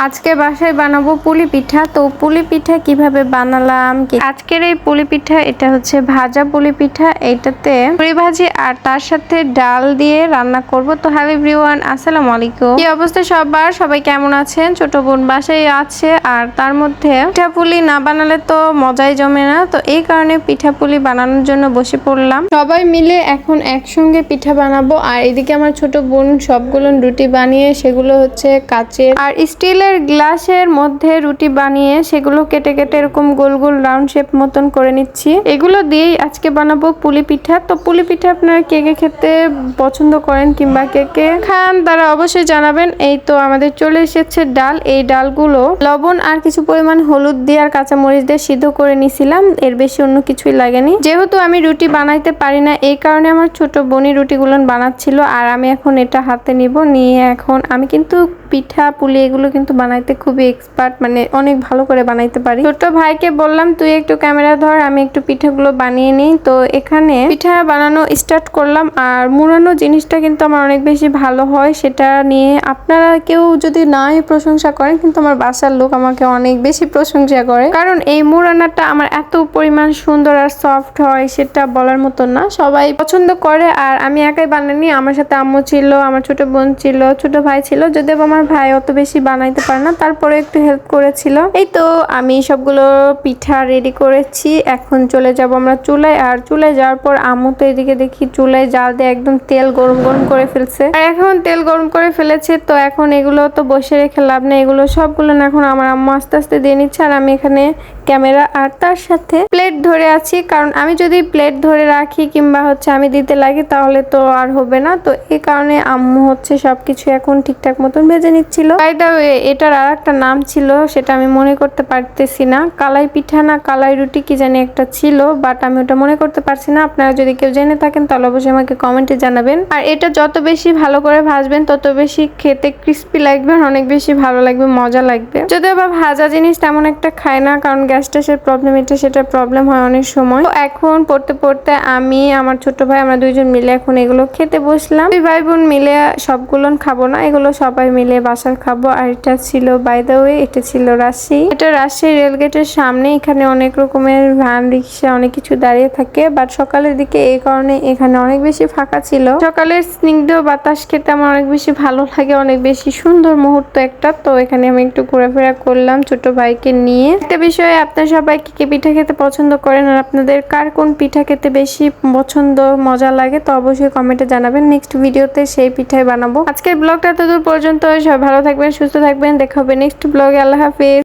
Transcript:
আজকে বাসায় বানাবো পুলি পিঠা। তো পুলি পিঠা কীভাবে বানালাম আজকের এই পুলি পিঠা, এটা হচ্ছে ভাজা পুলি পিঠা। এইটাতে পুরি ভাজি আর তার সাথে ডাল দিয়ে রান্না করব। তো হ্যালো এভরিওয়ান, আসসালামু আলাইকুম। কি অবস্থা সবার? সবাই কেমন আছেন? ছোট বোন বাসায় আছে আর তার মধ্যে পিঠা পুলি না বানালে তো মজাই জমে না। তো এই কারণে পিঠা পুলি বানানোর জন্য বসে পড়লাম। সবাই মিলে এখন একসঙ্গে পিঠা বানাবো। আর এদিকে আমার ছোট বোন সবগুলো রুটি বানিয়ে, সেগুলো হচ্ছে কাচের আর স্টিলের গ্লাসের মধ্যে রুটি বানিয়ে সেগুলো কেটে কেটে এরকম গোল গোল রাউন্ড শেপ মতন করে নিচ্ছি। এগুলো দিয়েই আজকে বানাবো পুলি পিঠা। তো পুলি পিঠা আপনারা কে কে খেতে পছন্দ করেন কিংবা কে কে খান তারা অবশ্যই জানাবেন। এই তো আমাদের চলে এসেছে ডাল। এই ডালগুলো লবণ আর কিছু পরিমাণ হলুদ দিয়ে আর কাঁচামরিচ দিয়ে সিদ্ধ করে নিছিলাম। এর বেশি অন্য কিছুই লাগেনি। যেহেতু আমি রুটি বানাইতে পারি না, এই কারণে আমার ছোট বনি রুটিগুলো বানাচ্ছিল। আর আমি এখন এটা হাতে নিব। নিয়ে এখন আমি কিন্তু পিঠা, পুলি এগুলো কিন্তু বানাইতে খুবই এক্সপার্ট মানে অনেক ভালো করে বানাইতে পারি। ছোট ভাইকে বললাম, তুই একটু ক্যামেরা ধর, আমি একটু পিঠাগুলো বানিয়ে নিই। তো এখানে পিঠা বানানো স্টার্ট করলাম, আর মুড়ানো জিনিসটা কিন্তু আমার অনেক বেশি ভালো হয়, সেটা নিয়ে আপনারা কেউ যদি নাই প্রশংসা করেন, কিন্তু আমার বাসার লোক আমাকে অনেক বেশি প্রশংসা করে। কারণ এই মুড়ানাটা আমার এত পরিমাণ সুন্দর আর সফট হয়, সেটা বলার মতো না। সবাই পছন্দ করে, আর আমি একাই বানাইনি। আমার সাথে আম্মু ছিল, আমার ছোট বোন ছিল, ছোট ভাই ছিল, যদিও আমার ভাই অত বেশি বানাইতে পারে না, তারপরে একটু হেল্প করেছিল। এই তো আমি সবগুলো পিঠা রেডি করেছি, এখন চলে যাব আমরা চুলায়। আর চুলায় যাওয়ার পর আমু তো এদিকে দেখি চুলায় জাল দিয়ে একদম তেল গরম গরম করে ফেলছে। আর এখন তেল গরম করে ফেলেছে, তো এখন এগুলো তো বসে রেখে লাভ নেই। এগুলো সবগুলো না এখন আমার আম্মু আস্তে আস্তে দিয়ে নিচ্ছে, আর আমি এখানে ক্যামেরা আর তার সাথে প্লেট ধরে আছি। কারণ আমি যদি প্লেট ধরে রাখি কিংবা হচ্ছে আমি দিতে লাগি, তাহলে তো আর হবে না। তো এই কারণে আম্মু হচ্ছে সবকিছু এখন ঠিকঠাক মতন ভেজে নিচ্ছিল। এটা এটার আর একটা নাম ছিল, সেটা আমি মনে করতে পারতেছি না। কালাই পিঠা না কালাই রুটি কি জানি একটা ছিল বাট আমি ওটা মনে করতে পারছি না। আপনারা যদি কেউ জেনে থাকেন, তাহলে অবশ্যই আমাকে কমেন্টে জানাবেন। আর এটা যত বেশি ভালো করে ভাজবেন, তত বেশি খেতে ক্রিস্পি লাগবে আর অনেক বেশি ভালো লাগবে, মজা লাগবে। যদিও বা ভাজা জিনিস তেমন একটা খায় না, কারণ গ্যাস ট্যাসের প্রবলেম এটা সেটা প্রবলেম হয় অনেক সময়। তো এখন পড়তে পড়তে আমি, আমার ছোট ভাই, আমরা দুইজন মিলে এখন এগুলো খেতে বসলাম। দুই ভাই বোন মিলে সবগুলো খাব না, এগুলো সবাই মিলে বাসার খাব। আর এটা ছিল বাই দ্য ওয়ে এটা ছিল রাশি এটা রাজশাহী রেলগেটের সামনে, এখানে অনেক রকমের ভ্যান, রিক্সা, অনেক কিছু দাঁড়িয়ে থাকে। বাট সকালের দিকে এই কারণে এখানে অনেক বেশি ফাঁকা ছিল। সকালের স্নিগ্ধ বাতাস খেতে আমার অনেক বেশি ভালো লাগে, অনেক বেশি সুন্দর মুহূর্ত একটা। তো এখানে আমি একটু ঘোরাফেরা করলাম ছোট ভাইকে নিয়ে। একটা বিষয়ে আপনার সবাই কি কি পিঠা খেতে পছন্দ করেন আর আপনাদের কার কোন পিঠা খেতে বেশি পছন্দ, মজা লাগে, তো অবশ্যই কমেন্টে জানাবেন। নেক্সট ভিডিওতে সেই পিঠাই বানাবো। আজকের ব্লগটা এতদূর পর্যন্ত সবাই ভালো থাকবেন, সুস্থ থাকবেন। দেখা হবে নেক্সট ব্লগে আল্লাহ হাফিজ।